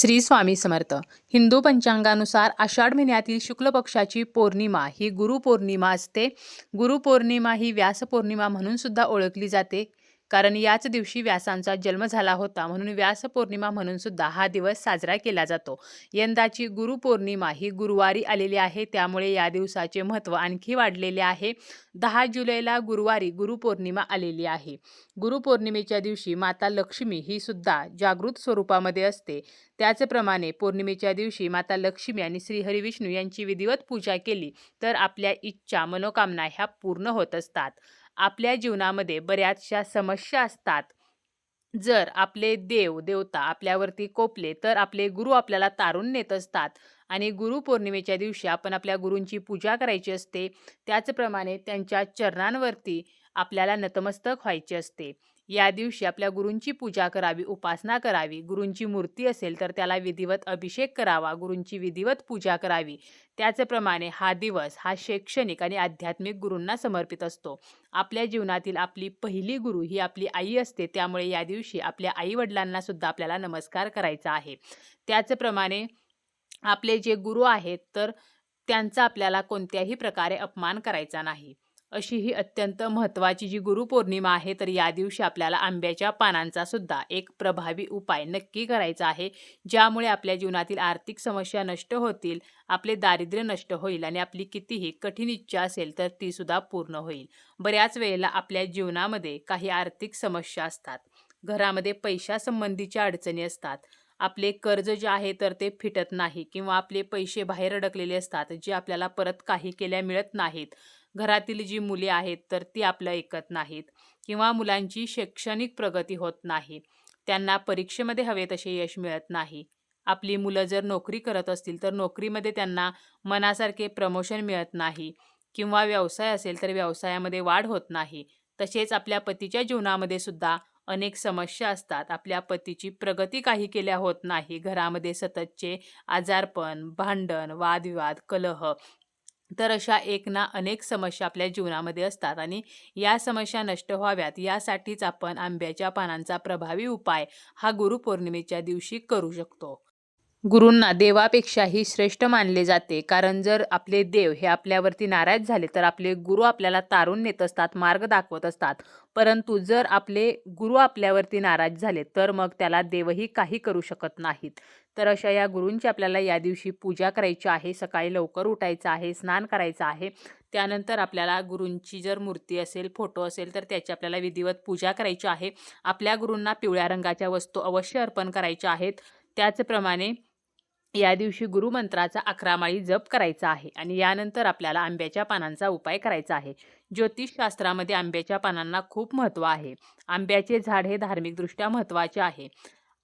श्री स्वामी समर्थ. हिंदू पंचांगानुसार आषाढ महिन्यातील शुक्ल पक्षाची पौर्णिमा ही गुरुपौर्णिमा असते. गुरुपौर्णिमा ही व्यास पौर्णिमा म्हणून सुद्धा ओळखली जाते. कारण याच दिवशी व्यासांचा जन्म झाला होता. म्हणून व्यासपौर्णिमा म्हणून सुद्धा हा दिवस साजरा केला जातो. यंदाची गुरुपौर्णिमा ही गुरुवारी आलेली आहे. त्यामुळे या दिवसाचे महत्त्व आणखी वाढलेले आहे. दहा जुलैला गुरुवारी गुरुपौर्णिमा आलेली आहे. गुरुपौर्णिमेच्या दिवशी माता लक्ष्मी ही सुद्धा जागृत स्वरूपामध्ये असते. त्याचप्रमाणे पौर्णिमेच्या दिवशी माता लक्ष्मी आणि श्री हरिविष्णू यांची विधिवत पूजा केली तर आपल्या इच्छा मनोकामना ह्या पूर्ण होत असतात. आपल्या जीवनामध्ये बऱ्याचशा समस्या असतात. जर आपले देव देवता आपल्यावरती कोपले तर आपले गुरु आपल्याला तारून नेत असतात. आणि गुरुपौर्णिमेच्या दिवशी आपण आपल्या गुरूंची पूजा करायची असते. त्याचप्रमाणे त्यांच्या चरणांवरती आपल्याला नतमस्तक व्हायचे असते. या दिवशी आपल्या गुरूंची पूजा करावी उपासना करावी. गुरूंची मूर्ती असेल तर त्याला विधिवत अभिषेक करावा. गुरूंची विधिवत पूजा करावी. त्याचप्रमाणे हा दिवस हा शैक्षणिक आणि आध्यात्मिक गुरूंना समर्पित असतो. आपल्या जीवनातील आपली पहिली गुरु ही आपली आई असते. त्यामुळे या दिवशी आपल्या आईवडिलांना सुद्धा आपल्याला नमस्कार करायचा आहे. त्याचप्रमाणे आपले जे गुरु आहेत तर त्यांचा आपल्याला कोणत्याही प्रकारे अपमान करायचा नाही. अशी ही अत्यंत महत्त्वाची जी गुरुपौर्णिमा आहे तर या दिवशी आपल्याला आंब्याच्या पानांचा सुद्धा एक प्रभावी उपाय नक्की करायचा आहे ज्यामुळे आपल्या जीवनातील आर्थिक समस्या नष्ट होतील आपले दारिद्र्य नष्ट होईल आणि आपली कितीही कठीण इच्छा असेल तर ती सुद्धा पूर्ण होईल. बऱ्याच वेळेला आपल्या जीवनामध्ये काही आर्थिक समस्या असतात. घरामध्ये पैशासंबंधीच्या अडचणी असतात. आपले कर्ज जे आहे तर ते फिटत नाही किंवा आपले पैसे बाहेर अडकलेले असतात जे आपल्याला परत काही केल्या मिळत नाहीत. घरातील जी मुले आहेत तर ती आपलं ऐकत नाहीत किंवा मुलांची शैक्षणिक प्रगती होत नाही. त्यांना परीक्षेमध्ये हवे तसे यश मिळत नाही. आपली मुलं जर नोकरी करत असतील तर नोकरीमध्ये त्यांना मनासारखे प्रमोशन मिळत नाही किंवा व्यवसाय असेल तर व्यवसायामध्ये वाढ होत नाही. तसेच आपल्या पतीच्या जीवनामध्ये सुद्धा अनेक समस्या असतात. आपल्या पतीची प्रगती काही केल्या होत नाही. घरामध्ये सततचे आजारपण भांडण वादविवाद कलह तर अशा एक ना अनेक समस्या आपल्या जीवनामध्ये असतात आणि या समस्या नष्ट व्हाव्यात. यासाठीच आपण आंब्याच्या पानांचा प्रभावी उपाय हा गुरुपौर्णिमेच्या दिवशी करू शकतो. गुरूंना देवापेक्षाही श्रेष्ठ मानले जाते. कारण जर आपले देव हे आपल्यावरती नाराज झाले तर आपले गुरु आपल्याला तारून नेत असतात मार्ग दाखवत असतात. परंतु जर आपले गुरु आपल्यावरती नाराज झाले तर मग त्याला देवही काही करू शकत नाहीत. तर अशा या गुरूंची आपल्याला या दिवशी पूजा करायची आहे सकाळी लवकर उठायचं आहे स्नान करायचं आहे. त्यानंतर आपल्याला गुरूंची जर मूर्ती असेल फोटो असेल तर त्याची आपल्याला विधिवत पूजा करायची आहे. आपल्या गुरूंना पिवळ्या रंगाच्या वस्तू अवश्य अर्पण करायच्या आहेत. त्याचप्रमाणे या दिवशी गुरुमंत्राचा अकरा माळी जप करायचा आहे आणि यानंतर आपल्याला आंब्याच्या पानांचा उपाय करायचा आहे. ज्योतिषशास्त्रामध्ये आंब्याच्या पानांना खूप महत्त्व आहे. आंब्याचे झाड हे धार्मिकदृष्ट्या महत्त्वाचे आहे.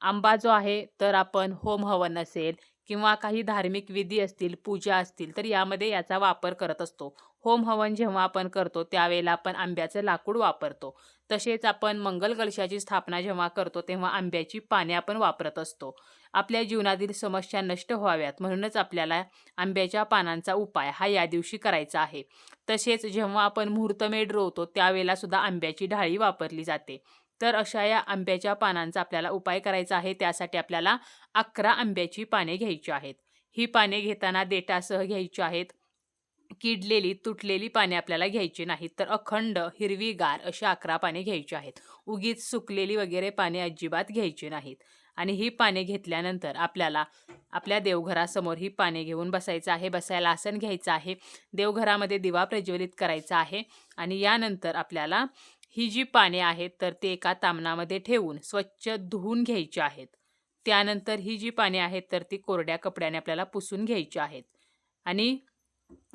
आंबा जो आहे तर आपण होम हवन असेल किंवा काही धार्मिक विधी असतील पूजा असतील तर यामध्ये याचा वापर करत असतो. होम हवन जेव्हा आपण करतो त्यावेळेला आपण आंब्याचं लाकूड वापरतो. तसेच आपण मंगल कलशाची स्थापना जेव्हा करतो तेव्हा आंब्याची पाने आपण वापरत असतो. आपल्या जीवनातील समस्या नष्ट व्हाव्यात म्हणूनच आपल्याला आंब्याच्या पानांचा उपाय हा या दिवशी करायचा आहे. तसेच जेव्हा आपण मुहूर्तमेढ रोवतो त्यावेळेला सुद्धा आंब्याची ढाळी वापरली जाते. तर अशा या आंब्याच्या पानांचा आपल्याला उपाय करायचा आहे त्यासाठी आपल्याला अकरा आंब्याची पाने घ्यायची आहेत. ही पाने घेताना देटासह घ्यायची आहेत. किडलेली तुटलेली पाने आपल्याला घ्यायची नाहीत तर अखंड हिरवीगार अशी अकरा पाने घ्यायची आहेत. उगीच सुकलेली वगैरे पाने अजिबात घ्यायची नाहीत. आणि ही पाने घेतल्यानंतर आपल्याला आपल्या देवघरासमोर ही पाने घेऊन बसायचं आहे बसायला आसन घ्यायचं आहे देवघरामध्ये दिवा प्रज्वलित करायचा आहे आणि यानंतर आपल्याला ही जी पाने आहेत तर ते एका तामणामध्ये ठेवून स्वच्छ धुवून घ्यायची आहेत. त्यानंतर ही जी पाने आहेत तर ती कोरड्या कपड्याने आपल्याला पुसून घ्यायची आहेत. आणि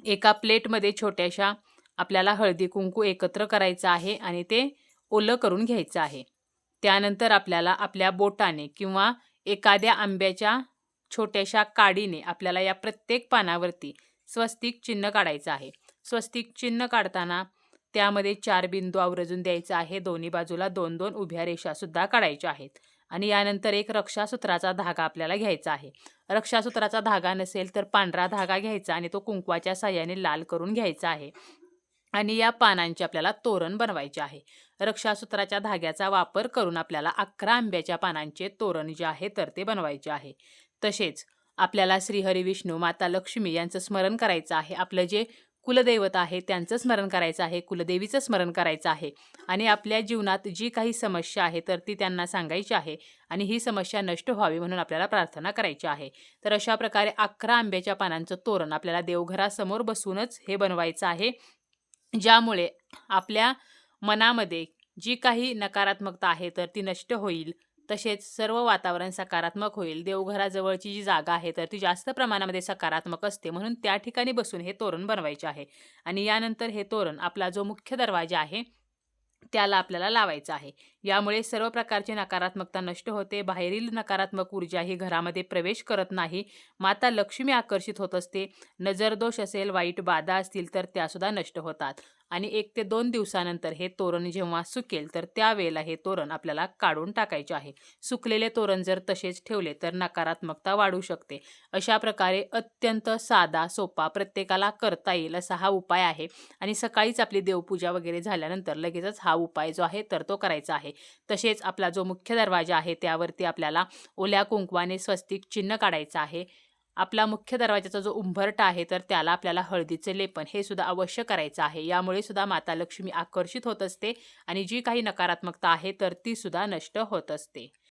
एका प्लेटमध्ये छोट्याशा आपल्याला हळदी कुंकू एकत्र करायचं आहे आणि ते ओलं करून घ्यायचं आहे. त्यानंतर आपल्याला आपल्या बोटाने किंवा एखाद्या आंब्याच्या छोट्याशा काडीने आपल्याला या प्रत्येक पानावरती स्वस्तिक चिन्ह काढायचं आहे. स्वस्तिक चिन्ह काढताना त्यामध्ये चार बिंदू आवर्जून द्यायचा आहे. दोन्ही बाजूला दोन दोन उभ्या रेषा सुद्धा काढायच्या आहेत. आणि यानंतर एक रक्षासूत्राचा धागा आपल्याला घ्यायचा आहे. रक्षासूत्राचा धागा नसेल तर पांढरा धागा घ्यायचा आणि तो कुंकवाच्या साह्याने लाल करून घ्यायचा आहे. आणि या पानांचे आपल्याला तोरण बनवायचे आहे. रक्षासूत्राच्या धाग्याचा वापर करून आपल्याला अकरा आंब्याच्या पानांचे तोरण जे आहे तर ते बनवायचे आहे. तसेच आपल्याला श्रीहरी विष्णू माता लक्ष्मी यांचं स्मरण करायचं आहे. आपलं जे कुलदैवत आहे त्यांचं स्मरण करायचं आहे कुलदेवीचं स्मरण करायचं आहे. आणि आपल्या जीवनात जी काही समस्या आहे तर ती त्यांना सांगायची आहे आणि ही समस्या नष्ट व्हावी म्हणून आपल्याला प्रार्थना करायची आहे. तर अशा प्रकारे अकरा आंब्याच्या पानांचं तोरण आपल्याला देवघरासमोर बसूनच हे बनवायचं आहे. ज्यामुळे आपल्या मनामध्ये जी काही नकारात्मकता आहे तर ती नष्ट होईल. तसेच सर्व वातावरण सकारात्मक होईल. देवघराजवळची जी जागा आहे तर ती जास्त प्रमाणामध्ये सकारात्मक असते. म्हणून त्या ठिकाणी बसून हे तोरण बनवायचे आहे. आणि यानंतर हे तोरण आपला जो मुख्य दरवाजा आहे त्याला आपल्याला लावायचं आहे. यामुळे सर्व प्रकारची नकारात्मकता नष्ट होते. बाहेरील नकारात्मक ऊर्जा ही घरामध्ये प्रवेश करत नाही. माता लक्ष्मी आकर्षित होत असते. नजरदोष असेल वाईट बाधा असतील तर त्यासुद्धा नष्ट होतात. आणि एक ते दोन दिवसानंतर हे तोरण जेव्हा सुकेल तर त्यावेळेला हे तोरण आपल्याला काढून टाकायचे आहे. सुकलेले तोरण जर तसेच ठेवले तर नकारात्मकता वाढू शकते. अशा प्रकारे अत्यंत साधा सोपा प्रत्येकाला करता येईल असा हा उपाय आहे. आणि सकाळीच आपली देवपूजा वगैरे झाल्यानंतर लगेचच हा उपाय जो आहे तर तो करायचा आहे. तसेच आपला जो मुख्य दरवाजा आहे त्यावरती आपल्याला ओल्या कुंकवाने स्वस्तिक चिन्ह काढायचं आहे. आपला मुख्य दरवाजाचा जो उंभरटा आहे तर त्याला आपल्याला हळदीचे लेपन हे सुद्धा अवश्य करायचं आहे. यामुळे सुद्धा माता लक्ष्मी आकर्षित होत असते आणि जी काही नकारात्मकता आहे तर ती सुद्धा नष्ट होत असते.